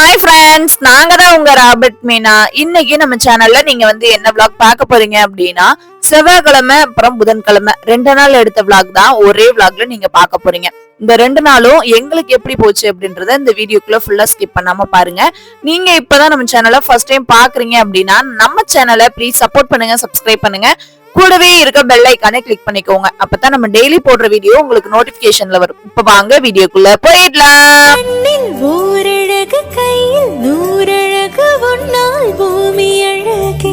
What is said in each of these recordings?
Hi friends நாங்க தான் உங்க ராபர்ட் மீனா. இன்னைக்கு நம்ம சேனல்ல நீங்க வந்து என்ன vlog பார்க்க போறீங்க அப்படின்னா செவ்வாய்க்கிழமை அப்புறம் புதன்கிழமை ரெண்டு நாள் எடுத்த vlog தான் ஒரே vlogல நீங்க பார்க்க போறீங்க. இந்த ரெண்டு நாளும் எங்களுக்கு எப்படி போச்சு அப்படின்றத இந்த வீடியோக்குள்ள ஃபுல்லா ஸ்கிப் பண்ணாம பாருங்க. நீங்க இப்பதான் நம்ம சேனலை ஃபர்ஸ்ட் டைம் பாக்குறீங்க அப்படின்னா நம்ம சேனலை ப்ளீஸ் சப்போர்ட் பண்ணுங்க சப்ஸ்கிரைப் பண்ணுங்க. கூடவே இருக்க பெல் ஐக்கானை கிளிக் பண்ணிக்கோங்க. அப்பதான் நம்ம டெய்லி போடுற வீடியோ உங்களுக்கு நோட்டிபிகேஷன்ல வரும். இப்ப வாங்க வீடியோக்குள்ள போயிடலாம். ஓரழகு கையில் நூறழகு உன்னால் பூமி அழகே.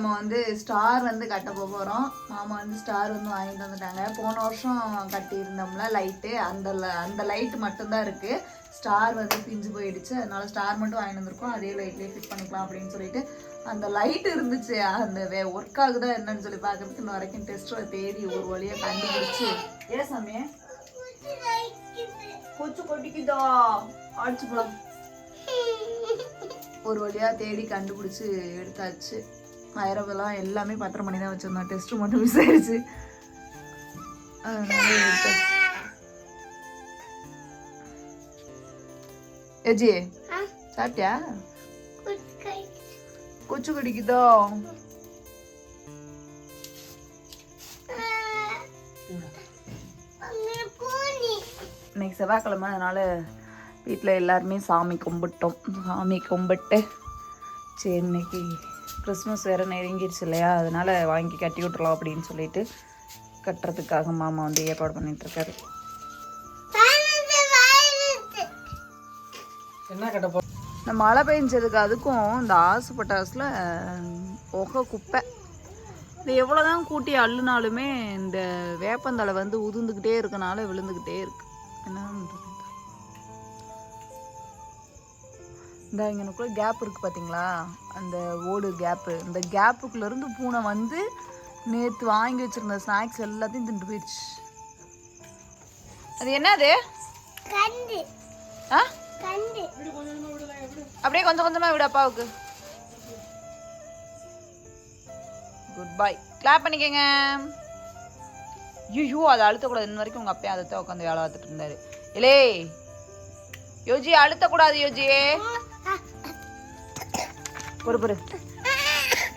நம்ம வந்து ஸ்டார் வந்து கட்ட போறோம் மாமா வந்து ஸ்டார் வந்து வாங்கிட்டு வந்துட்டாங்க. போன வருஷம் கட்டி இருந்தோம்ல லைட்டு அந்த அந்த லைட் மட்டும்தான் இருக்கு. ஸ்டார் வந்து பிஞ்சு போயிடுச்சு. அதனால ஸ்டார் மட்டும் வாங்கிட்டு வந்திருக்கோம். அதே லைட்லயே ஃபிட் பண்ணிக்கலாம் அப்படின்னு சொல்லிட்டு அந்த லைட் இருந்துச்சு. அந்த ஒர்க் ஆகுதா என்னன்னு சொல்லி பார்க்கறதுக்கு இன்ன வரைக்கும் டெஸ்ட் தேடி ஒரு வழியா கண்டுபிடிச்சு. ஏ சாமி? கொச்சு கொட்டிக்குதா? அடிச்சு போலாம் ஒரு வழியா தேடி கண்டுபிடிச்சு எடுத்தாச்சு. வைரவெல்லாம் எல்லாமே பத்திரம் பண்ணி தான் வச்சிருந்தோம். டெஸ்ட் மட்டும் மிஸ் ஆயிடுச்சு. ஏஜி சாப்பிட்டியா? கொச்சு கடிக்குதோ? இன்னைக்கு செவ்வாய்க்கிழமை அதனால வீட்டில் எல்லாருமே சாமி கும்பிட்டோம். சாமி கும்பிட்டு சரி இன்னைக்கு கிறிஸ்மஸ் வேற நெருங்கிருச்சு இல்லையா? அதனால வாங்கி கட்டி விட்டுறலாம் அப்படின்னு சொல்லிட்டு கட்டுறதுக்காக மாமா வந்து ஏற்பாடு பண்ணிட்டு இருக்காரு. இந்த மழை பெஞ்சதுக்கு அதுக்கும் இந்த ஆசு பட்டாசுல புகை குப்பை. இது எவ்வளோதான் கூட்டி அள்ளுனாலுமே இந்த வேப்பந்தழை வந்து உதிர்ந்துக்கிட்டே இருக்கனால விழுந்துக்கிட்டே இருக்கு. என்ன பண்றது? இந்த இங்கனுக்குள்ள கேப் இருக்கு பாத்தீங்களா? அந்த ஓடு கேப்பு இந்த கேப்புக்குள்ள இருந்து பூனை வந்து நேத்து வாங்கி வச்சிருந்த ஸ்நாக்ஸ் எல்லாத்தையும் தின்ட்டு போயிடுச்சு. அது என்னது? ஆ? அப்படியே கொஞ்சம் கொஞ்சமா விடு அப்பாவுக்கு. குட் பை கிளாப் பண்ணிக்கங்க. ஐயோ அதை அழுத்தக்கூடாது. இன்ன வரைக்கும் உங்க அப்பா அதை உட்காந்து வேலை பார்த்துட்டு இருந்தாரு. இலே யோஜி அழுத்தக்கூடாது யோஜி. பொறு பொறு.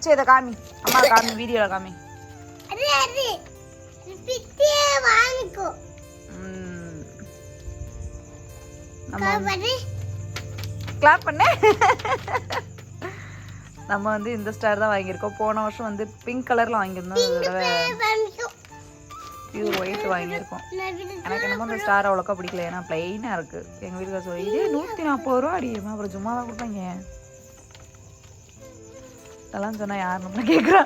சரி இதை காமி. அம்மா காமி வீடியோல காமி. கிளாப் பண்ண. நம்ம வந்து இந்த ஸ்டார் தான் வாங்கியிருக்கோம். போன வருஷம் வந்து பிங்க் கலர்ல வாங்கியிருந்தோம். இந்த தடவை பியூர் ஒயிட் வாங்கியிருக்கோம். எனக்கு என்னமோ இந்த ஸ்டார் அவ்வளோக்கா பிடிக்கல. ஏன்னா பிளைனாக இருக்கு. எங்கள் வீட்டுக்கார சொல்லி இதே நூற்றி நாற்பது ரூபா அடியுமா அப்புறம் சும்மா தான் கொடுப்பாங்க. இதெல்லாம் சொன்னா யார் நம்மள கேட்குறா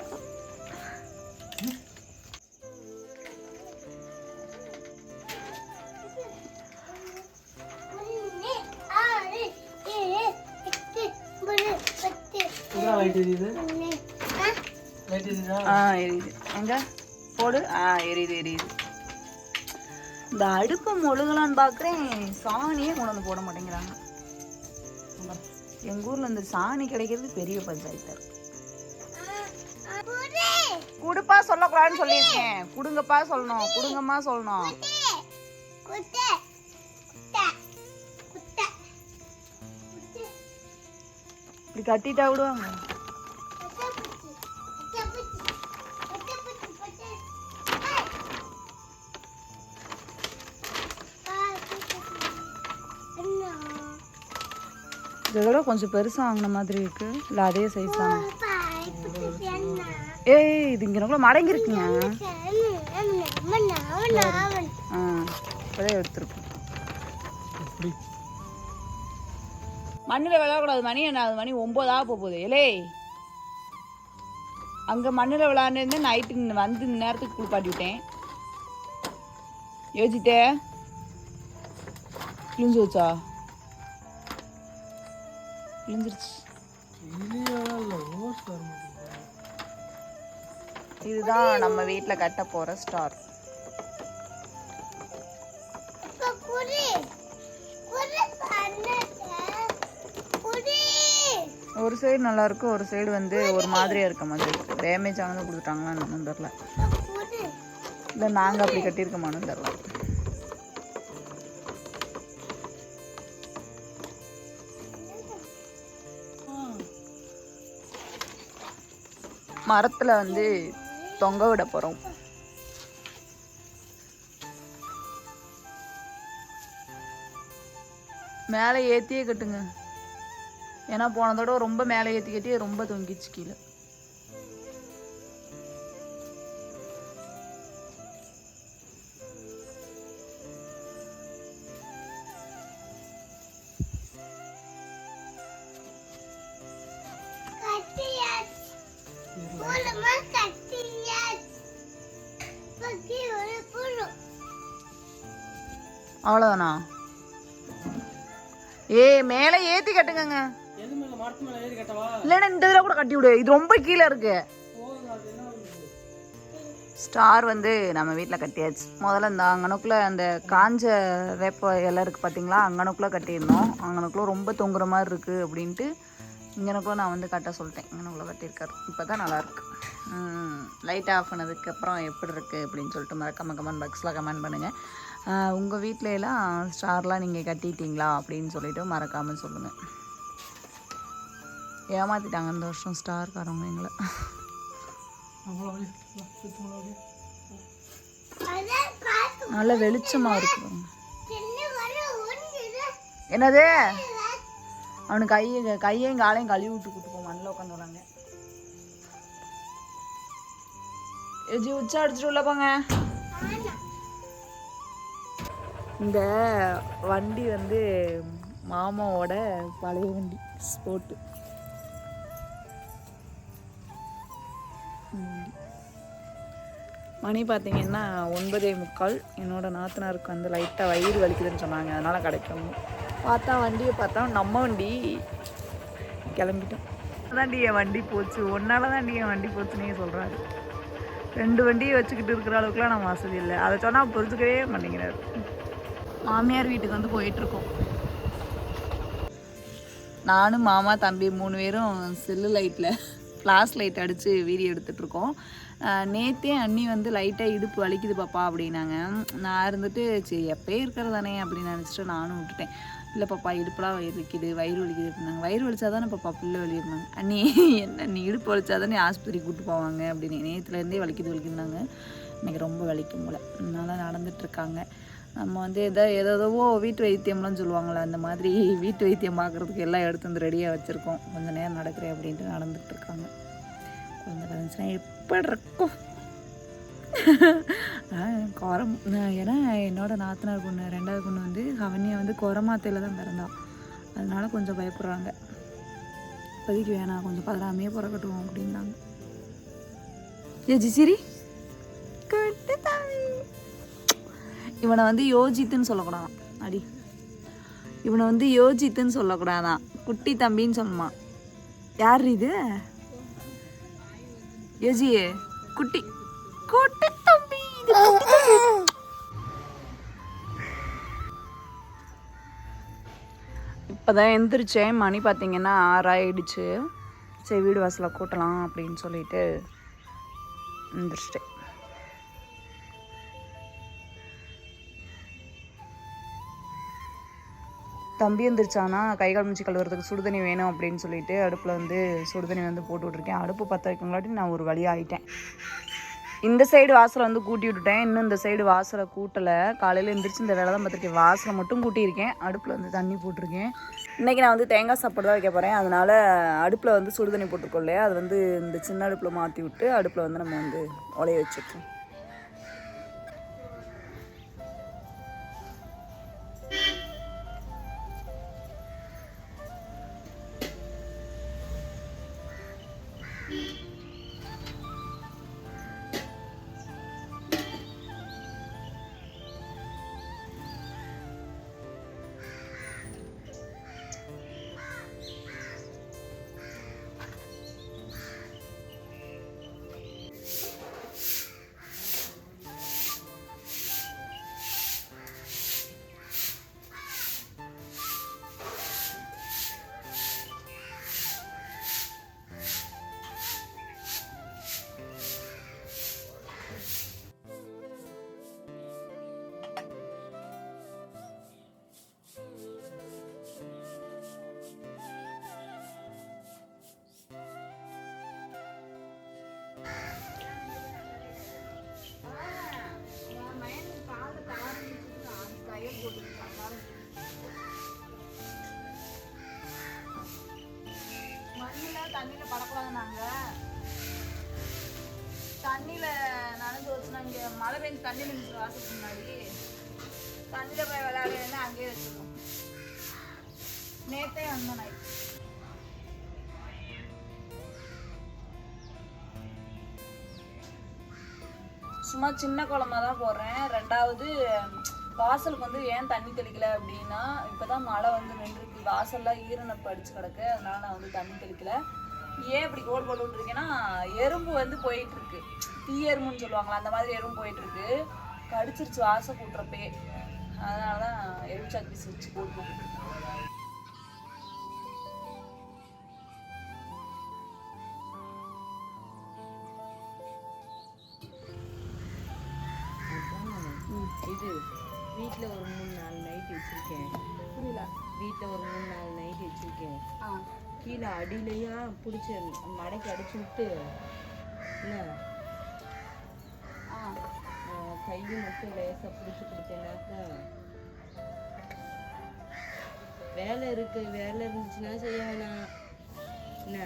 எங்க? போடு. ஆ எரியுது எரியுது. இந்த அடுப்பு மொழுகலான்னு பார்க்குறேன் சாணியே கொண்டு வந்து போட மாட்டேங்கிறாங்க. எங்கள் ஊரில் இந்த சாணி கிடைக்கிறது பெரிய பஞ்சாயத்து இருக்கு. குடுப்பா சொல்லியிருக்கேன். குடுங்கப்பா சொல்லணும். குடுங்கம்மா சொல்லணும். இப்படி கட்டிட்டா விடுவாங்க இதோட கொஞ்சம் பெருசா வாங்கின மாதிரி இருக்கு. இல்லை அதே சைஸ் தானே? ஏய் இது இங்கே மடங்கி இருக்குங்க. ஆ இப்போதே எடுத்துருக்கோம் மண்ணில் விளையாடக்கூடாது மணி என்ன ஆகுது? மணி ஒம்போதாக போகுது. இலே அங்கே மண்ணில் விளையாண்டு நைட்டு வந்து இந்த நேரத்துக்கு குளிப்பாட்டி விட்டேன். யோசித்தே கிழிஞ்சு வச்சா கிழிஞ்சிருச்சு. இதுதான் நம்ம வீட்டில் கட்ட போகிற ஸ்டார். ஒரு சைடு நல்லா இருக்கு ஒரு சைடு வந்து ஒரு மாதிரியா இருக்க மாதிரி இருக்கு. டேமேஜ் ஆனது கொடுத்துட்டாங்களா என்னன்னு தெரியல. இல்லை நாங்கள் அப்படி கட்டியிருக்கோமான்னு தெரியல. மரத்தில் வந்து தொங்க விட போகிறோம் மேலே ஏற்றியே கட்டுங்க. ஏன்னா போன தடவை ரொம்ப மேலே ஏற்றி கட்டி ரொம்ப தொங்கிச்சு கீழே. அவ்வளோதானா ஏ மேலே ஏற்றி கட்டுங்கங்க. இல்லைண்ணா இல்லைன்னா இந்த இதில் கூட கட்டி விடு. இது ரொம்ப கீழே இருக்கு. ஸ்டார் வந்து நம்ம வீட்டில் கட்டியாச்சு. முதல்ல இந்த அங்கனுக்குள்ளே அந்த காஞ்ச வேப்ப இலை இருக்குது பார்த்தீங்களா? அங்கனுக்குள்ளே கட்டியிருந்தோம். அங்கனுக்குள்ளே ரொம்ப தொங்குற மாதிரி இருக்குது அப்படின்ட்டு இங்கனுக்குள்ளே நான் வந்து கட்ட சொல்லிட்டேன். இங்கனக்குள்ளே கட்டியிருக்காரு. இப்போ தான் நல்லாயிருக்கு லைட் ஆஃப் பண்ணதுக்கப்புறம் எப்படி இருக்குது அப்படின்னு சொல்லிட்டு மறக்காம கமெண்ட் பாக்ஸில் கமெண்ட் பண்ணுங்கள் உங்கள் வீட்டில எல்லாம் ஸ்டார்லாம் நீங்கள் கட்டிட்டீங்களா அப்படின்னு சொல்லிட்டு மறக்காமல் சொல்லுங்கள் ஏமாற்றிட்டாங்க இந்த வருஷம் ஸ்டார்காரவங்க எங்களை. நல்ல வெளிச்சமாக இருக்கு என்னது? அவனுக்கு கையை கையையும் காலையும் கழுவி விட்டு கூட்டு போ மண்ணில் உட்காந்து வராங்க. எஜி உச்சா அடிச்சுட்டு உள்ள போங்க. இந்த வண்டி வந்து மாமாவோட பழைய வண்டி ஸ்போர்ட்டு மணி பார்த்தீங்கன்னா ஒன்பதே முக்கால். என்னோட நாத்தனாருக்கு வந்து லைட்டாக வயிறு வலிக்குதுன்னு சொன்னாங்க. அதனால் கிடைக்கும். பார்த்தா வண்டியை பார்த்தா நம்ம வண்டி கிளம்பிட்டோம். தாண்டி என் வண்டி போச்சு. ஒன்றால் தாண்டி என் வண்டி போச்சுன்னே சொல்கிறாரு ரெண்டு வண்டியை வச்சுக்கிட்டு இருக்கிற அளவுக்குலாம் நம்ம வசதி இல்லை. அதை சொன்னால் புரிஞ்சுக்கவே மாட்டேங்கிறாரு. மாமியார் வீட்டுக்கு வந்து போயிட்டுருக்கோம். நானும் மாமா தம்பி மூணு பேரும் செல்லு லைட்டில் ஃப்ளாஷ் லைட் அடித்து வீடியோ எடுத்துகிட்ருக்கோம் நேற்றே அண்ணி வந்து லைட்டாக இடுப்பு வலிக்குது பாப்பா அப்படின்னாங்க. நான் இருந்துட்டு சரி எப்போயே இருக்கிறதானே அப்படின்னு நினச்சிட்டு நானும் விட்டுட்டேன். இல்லை பாப்பா இடுப்புலாம் வலிக்குது வயிறு வலிக்குது அப்படின்னாங்க. வயிறு வலிச்சா தானே பாப்பா பிள்ளை வலியிருந்தாங்க அண்ணி என்ன நீ இடுப்பு வலிச்சா தானே ஆஸ்பத்திரி கூப்பிட்டு போவாங்க அப்படின்னு. நேற்றுலேருந்தே வலிக்குது வலிக்குதுனாங்க எனக்கு ரொம்ப வலிக்கும் போல். அதனால் நடந்துட்டுருக்காங்க. நம்ம வந்து எதோ ஏதோவோ வீட்டு வைத்தியம்லாம் சொல்லுவாங்கள்ல அந்த மாதிரி வீட்டு வைத்தியம் பார்க்குறதுக்கு எல்லாம் எடுத்து வந்து ரெடியாக வச்சுருக்கோம். கொஞ்சம் நேரம் நடக்கிறேன் அப்படின்ட்டு நடந்துகிட்டு இருக்காங்க. குழந்தை கதைச்சுன்னா எப்படி இருக்கும் ஆ, குரம். ஏன்னா என்னோடய நாத்தனார் பொண்ணு ரெண்டாவது பொண்ணு வந்து அவனியா வந்து குரமாத்தையில் தான் பிறந்தான் அதனால கொஞ்சம் பயப்படுறாங்க. இப்போதைக்கு வேணாம் கொஞ்சம் பதறாமையே பிறக்கட்டும் அப்படின்னாங்க. ஏ ஜிசிரி இவனை வந்து யோஜித்துன்னு சொல்லக்கூடாதான். அடி. இவனை வந்து யோஜித்துன்னு சொல்லக்கூடாதான். குட்டி தம்பின்னு சொல்லுமா. யார் இது? யோஜியே குட்டி. குட்டி தம்பி குட்டி தம்பி. இப்போதான் எந்திரிச்சேன். மணி பார்த்தீங்கன்னா ஆறாயிடுச்சு. சரி வீடு வாசலை கூட்டலாம் அப்படின்னு சொல்லிட்டு எந்திரிச்சிட்டேன். தம்பி எந்திரிச்சானா கை கால் மூச்சு கழுவுறதுக்கு சுடுதண்ணி வேணும் அப்படின்னு சொல்லிட்டு அடுப்பில் வந்து சுடுதண்ணி வந்து போட்டு விட்ருக்கேன் அடுப்பு பற்ற வைக்கங்காட்டி நான் ஒரு வழி ஆகிட்டேன் இந்த சைடு வாசலை வந்து கூட்டி விட்டுட்டேன். இன்னும் இந்த சைடு வாசலை கூட்டலை. காலையில் எந்திரிச்சு இந்த வேலை தான் பார்த்துருக்கேன். வாசலை மட்டும் கூட்டியிருக்கேன். அடுப்பில் வந்து தண்ணி போட்டிருக்கேன். இன்றைக்கி நான் வந்து தேங்காய் சாப்பாடு தான் வைக்க போகிறேன் அதனால் அடுப்பில் வந்து சுடுதண்ணி போட்டிருக்கோம் இல்லையா? அது வந்து இந்த சின்ன அடுப்பில் மாற்றி விட்டு அடுப்பில் வந்து நம்ம வந்து உலைய வச்சுருக்கோம் மழை பெஞ்சு தண்ணியில இருந்துச்சு வாசலுக்கு முன்னாடி தண்ணியில் போய் விளையாடுறேன்னு அங்கேயே வச்சிருக்கோம். நேற்றே வந்தோம் நைட் சும்மா சின்ன குழம்பா தான் போடுறேன். ரெண்டாவது வாசலுக்கு வந்து ஏன் தண்ணி தெளிக்கல அப்படின்னா இப்போதான் மழை வந்து நின்றுருக்கு. வாசல்லாம் ஈரணப்பு அடிச்சு கிடக்கு. அதனால நான் வந்து தண்ணி தெளிக்கல. ஏன் இப்படி கோல் போட்டு விட்டுருக்கேன்னா எறும்பு வந்து போயிட்டு இருக்கு. தீ எறும்புன்னு சொல்லுவாங்களா அந்த மாதிரி எறும்பு போயிட்டு இருக்கு கடிச்சிருச்சு வாசம் கூட்டுறப்பே. அதனால தான் எறும்பு சக்தி வச்சு போட்டு இது வீட்டில் ஒரு மூணு நாலு நைட் வச்சுருக்கேன். புரியல. வீட்டில் ஒரு மூணு நாலு நைட் வச்சுருக்கேன். கீழே அடியிலையா பிடிச்ச மடக்கி அடிச்சு விட்டு என்ன? கையை மட்டும் லேசாக பிடிச்சி கொடுத்தேனாக்கா வேலை இருக்கு வேலை இருந்துச்சுன்னா செய்ய வேணாம். என்ன?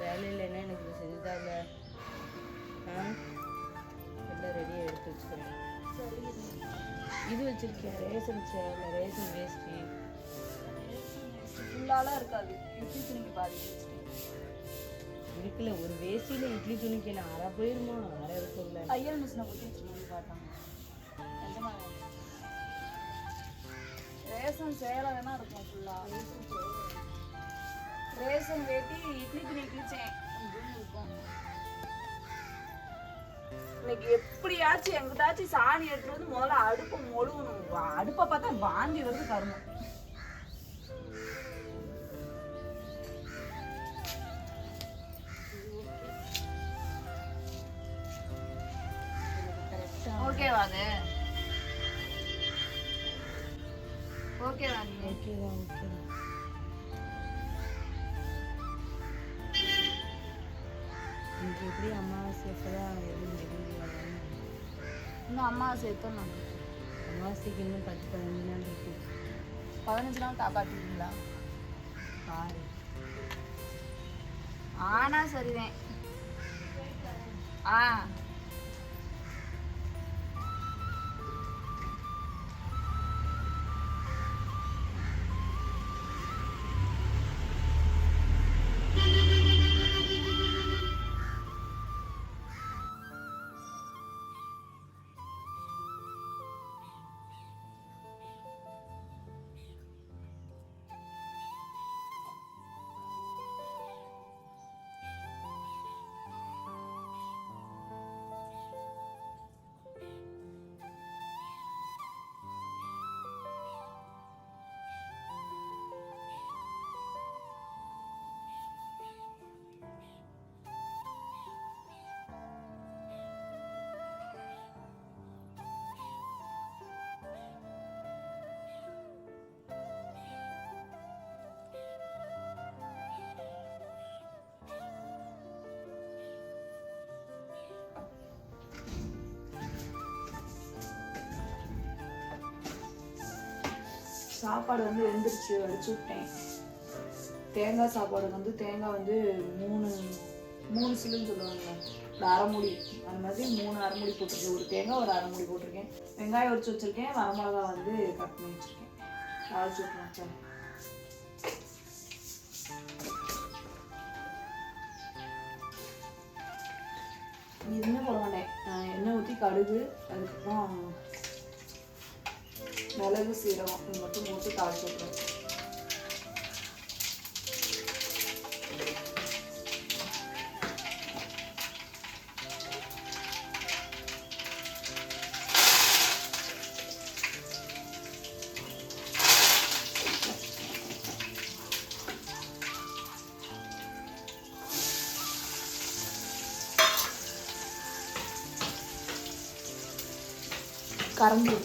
வேலை இல்லைன்னா எனக்கு செஞ்சுதாங்க. ஆ? எல்லாம் ரெடியாக எடுத்து வச்சுக்கிறேன். இது வச்சிருக்கேன் ரேஷன் சேர் ரேஷன் வேஷ்டி. ஃபுல்லாலாம் இருக்காது. இட்லி துணிக்கு பாதி இருக்குல்ல ஒரு வேஷ்டியில இட்லி துணிக்கு நான் அரை போயிருமா? அரை இருக்குல்ல தையல் மிஷினை வச்சுக்கணும் பார்த்தாங்க. ரேஷன் சேலை வேணா இருக்கும் ஃபுல்லா ரேஷன் வேட்டி இட்லி துணி கிழிச்சேன். அப்படின்னு இருக்கும். இன்னைக்கு எப்படியாச்சும் எங்கிட்டாச்சும் சாணி எடுத்துட்டு வந்து முதல்ல அடுப்பை மொழுகணும். அடுப்பை பார்த்தா வாந்தி வருது கருமம். ஓகேவா அது ஓகேவா ஓகேதான் இன்னைக்கு எப்படி அமாவாசை வரணும் இன்னும் அம்மா சேர்த்தோம் நான் அமாவாசைக்கு இன்னும் பத்து பதினஞ்சு நாள் இருக்கு. பதினஞ்சு நாள் காப்பாத்திட்டீங்களா? பாரு. ஆனா சரிதான். ஆ. சாப்பாடு வந்து வெந்துருச்சு அடிச்சு விட்டேன். தேங்காய் சாப்பாடுக்கு வந்து தேங்காய் வந்து மூணு மூணு சில்லுன்னு சொல்லுவாங்க. ஒரு அரைமுடி அந்த மாதிரி மூணு அரைமுடி போட்டிருக்கேன். ஒரு தேங்காய் ஒரு அரைமுடி போட்டிருக்கேன். வெங்காயம் உரிச்சு வச்சுருக்கேன். வரமிளகா வந்து கட் பண்ணி வச்சுருக்கேன். தாளிச்சு விட்டுறேன் சார் எதுவுமே போட மாட்டேன். எண்ணெய் ஊற்றி கடுகு அதுக்கப்புறம் மிளகு சீரகம் இது மட்டும் போட்டு தாளிச்சு விட்டுருவேன் கரம்பு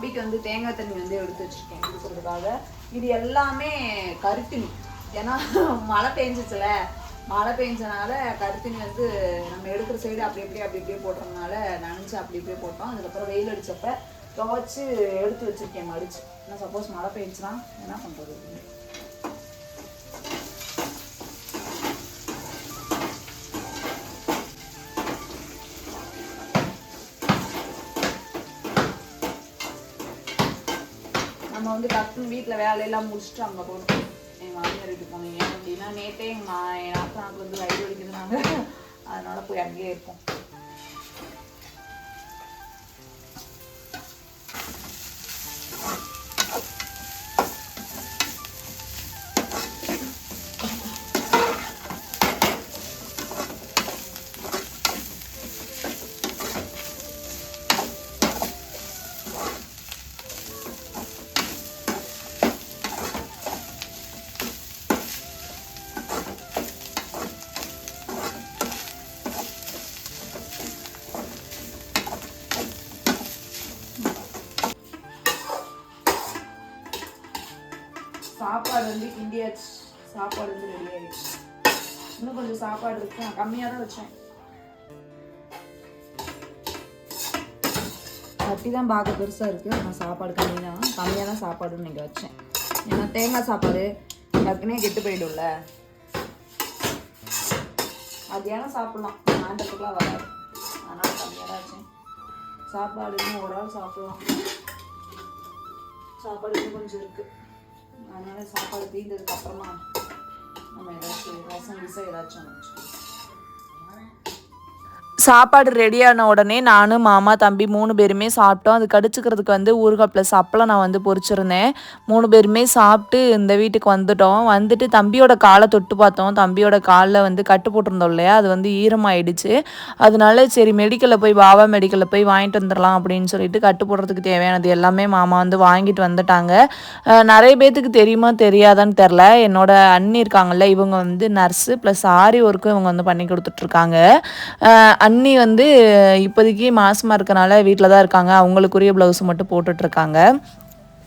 தம்பிக்கு வந்து தேங்காய் தண்ணி வந்து எடுத்து வச்சிருக்கேன் கொடுக்கறதுக்காக. இது எல்லாமே கருத்தினி ஏன்னா மழை பெஞ்சிச்சுல. மழை பெஞ்சனால கருத்தினி வந்து நம்ம எடுக்கிற சைடு அப்படி அப்படியே அப்படி இப்படியே போடுறதுனால நனைஞ்சு அப்படி இப்படியே போட்டோம். அதுக்கப்புறம் வெயில் அடித்தப்ப துவைச்சு எடுத்து வச்சிருக்கேன் மடிச்சு. ஏன்னா சப்போஸ் மழை பெஞ்சுனா என்ன பண்ணுறது வந்து டக்குன்னு வீட்டில் வேலையெல்லாம் முடிச்சுட்டு அங்கே போகணும் என் மாமியார் வீட்டுக்கு போனோம். ஏன் அப்படின்னா நேற்றே எங்கள் மா என் நாத்தனாக்கு வந்து வயிறு வலிக்குதுனாங்க அதனால போய் அங்கேயே இருப்போம். கொஞ்சம் சாப்பாடு இருக்கு நான் கம்மியாக தான் வச்சேன் கட்டி தான் பார்க்க பெருசாக இருக்குது ஆனால் சாப்பாடு கம்மி தான் கம்மியாக தான் சாப்பாடுன்னு நீங்கள் வச்சேன் ஏன்னா தேங்காய் சாப்பாடு டக்குனே கெட்டு போயிடும்ல மத்தியானம் சாப்பிட்லாம் ஆண்டத்துக்குலாம் வராது அதனால் கம்மியாக தான் வச்சேன் சாப்பாடு இன்னும் ஒரு ஆள் சாப்பிட்லாம் சாப்பாடு இன்னும் கொஞ்சம் இருக்குது அதனால சாப்பாடு தீர்ந்ததுக்கு அப்புறமா நம்ம ஏதாச்சும் ரசம் கிசம் ஏதாச்சும் வச்சுக்கலாம் சாப்பாடு ரெடியான உடனே நானும் மாமா தம்பி மூணு பேருமே சாப்பிட்டோம். அது கடிச்சுக்கிறதுக்கு வந்து ஊறுகாய் ப்ளஸ் அப்பளம் நான் வந்து பொறிச்சிருந்தேன் மூணு பேருமே சாப்பிட்டு இந்த வீட்டுக்கு வந்துட்டோம். வந்துட்டு தம்பியோட காலை தொட்டு பார்த்தோம். தம்பியோட காலில் வந்து கட்டு போட்டிருந்தோம் இல்லையா? அது வந்து ஈரமாயிடுச்சு. அதனால சரி மெடிக்கலில் போய் பாபா மெடிக்கலில் போய் வாங்கிட்டு வந்துடலாம் அப்படின்னு சொல்லிட்டு கட்டு போடுறதுக்கு தேவையானது எல்லாமே மாமா வந்து வாங்கிட்டு வந்துட்டாங்க. நிறைய பேத்துக்கு தெரியுமா தெரியாதான்னு தெரில. என்னோட அண்ணி இருக்காங்கல்ல இவங்க வந்து நர்ஸு ப்ளஸ் ஆரி ஒர்க்கும் இவங்க வந்து பண்ணி கொடுத்துட்ருக்காங்க அண்ணி வந்து இப்போதைக்கு மாசமாக இருக்கனால வீட்டில் தான் இருக்காங்க. அவங்களுக்குரிய ப்ளவுஸ் மட்டும் போட்டுட்ருக்காங்க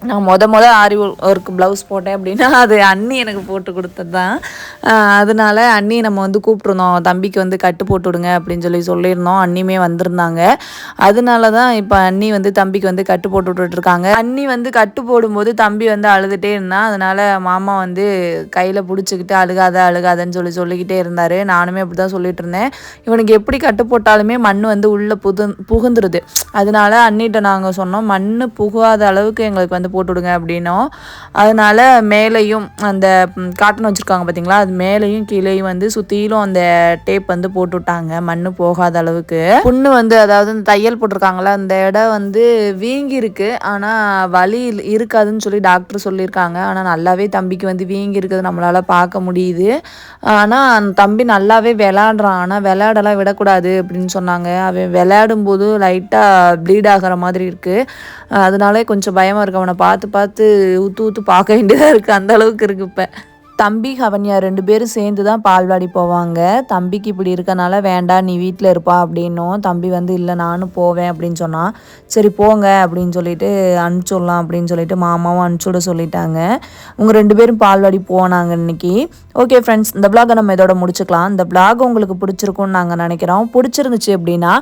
நான் மொத மொத ஆரி ஒர்க் ப்ளவுஸ் போட்டேன் அப்படின்னா அது அண்ணி எனக்கு போட்டு கொடுத்தது தான் அதனால அண்ணி நம்ம வந்து கூப்பிட்ருந்தோம் தம்பிக்கு வந்து கட்டு போட்டு விடுங்க அப்படின்னு சொல்லி சொல்லியிருந்தோம். அண்ணியுமே வந்திருந்தாங்க. அதனால தான் இப்போ அண்ணி வந்து தம்பிக்கு வந்து கட்டு போட்டு விட்டுருக்காங்க அண்ணி வந்து கட்டு போடும்போது தம்பி வந்து அழுதுகிட்டே இருந்தான் அதனால மாமா வந்து கையில் பிடிச்சிக்கிட்டு அழுகாத அழுகாதன்னு சொல்லி சொல்லிக்கிட்டே இருந்தார். நானுமே அப்படி தான் சொல்லிட்டு இருந்தேன். இவனுக்கு எப்படி கட்டு போட்டாலுமே மண் வந்து உள்ளே புது புகுந்துருது. அதனால அண்ணிட்ட நாங்கள் சொன்னோம் மண் புகாத அளவுக்கு எங்களுக்கு வந்து போட்டு விடுங்க அப்படின்னோம். அதனால மேலேயும் அந்த காட்டன் வச்சுருக்காங்க பார்த்தீங்களா அது மேலேயும் கீழேயும் வந்து சுற்றிலும் அந்த டேப் வந்து போட்டு விட்டாங்க மண் போகாத அளவுக்கு. புண்ணு வந்து அதாவது இந்த தையல் போட்டிருக்காங்களா அந்த இடம் வந்து வீங்கி இருக்கு ஆனால் வலி இருக்காதுன்னு சொல்லி டாக்டர் சொல்லியிருக்காங்க. ஆனால் நல்லாவே தம்பிக்கு வந்து வீங்கி இருக்குது நம்மளால் பார்க்க முடியுது. ஆனால் தம்பி நல்லாவே விளாடுறான் ஆனால் விளையாடலாம் விடக்கூடாது அப்படின்னு சொன்னாங்க. அவன் விளையாடும் போது லைட்டாக ப்ளீட் ஆகிற மாதிரி இருக்குது அதனாலே கொஞ்சம் பயமாக இருக்கு அவனை பார்த்து பார்த்து ஊற்று ஊற்று பார்க்க வேண்டியதாக இருக்குது அந்த அளவுக்கு இருக்குது இப்போ. தம்பி ஹவன்யா ரெண்டு பேரும் சேர்ந்து தான் பால்வாடி போவாங்க. தம்பிக்கு இப்படி இருக்கனால வேண்டாம் நீ வீட்டில் இருப்பா அப்படின்னும். தம்பி வந்து இல்லை நானும் போவேன் அப்படின்னு சொன்னான் சரி போங்க அப்படின்னு சொல்லிட்டு அனுப்பிச்சுடலாம் அப்படின்னு சொல்லிட்டு மாமாவும் அனுப்பிச்சுட சொல்லிட்டாங்க. உங்கள் ரெண்டு பேரும் பால்வாடி போனாங்க இன்னைக்கு. ஓகே ஃப்ரெண்ட்ஸ் இந்த பிளாகை நம்ம இதோட முடிச்சுக்கலாம். இந்த பிளாக் உங்களுக்கு பிடிச்சிருக்கும்னு நாங்கள் நினைக்கிறோம். பிடிச்சிருந்துச்சு அப்படின்னா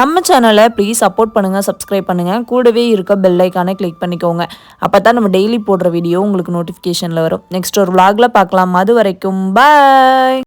நம்ம சேனலை ப்ளீஸ் சப்போர்ட் பண்ணுங்கள் சப்ஸ்கிரைப் பண்ணுங்கள் கூடவே இருக்க பெல் ஐக்கானை கிளிக் பண்ணிக்கோங்க. அப்போ தான் நம்ம டெய்லி போடுற வீடியோ உங்களுக்கு நோட்டிஃபிகேஷனில் வரும். நெக்ஸ்ட் ஒரு vlog-ல பார்க்கலாம். அது வரைக்கும் பாய்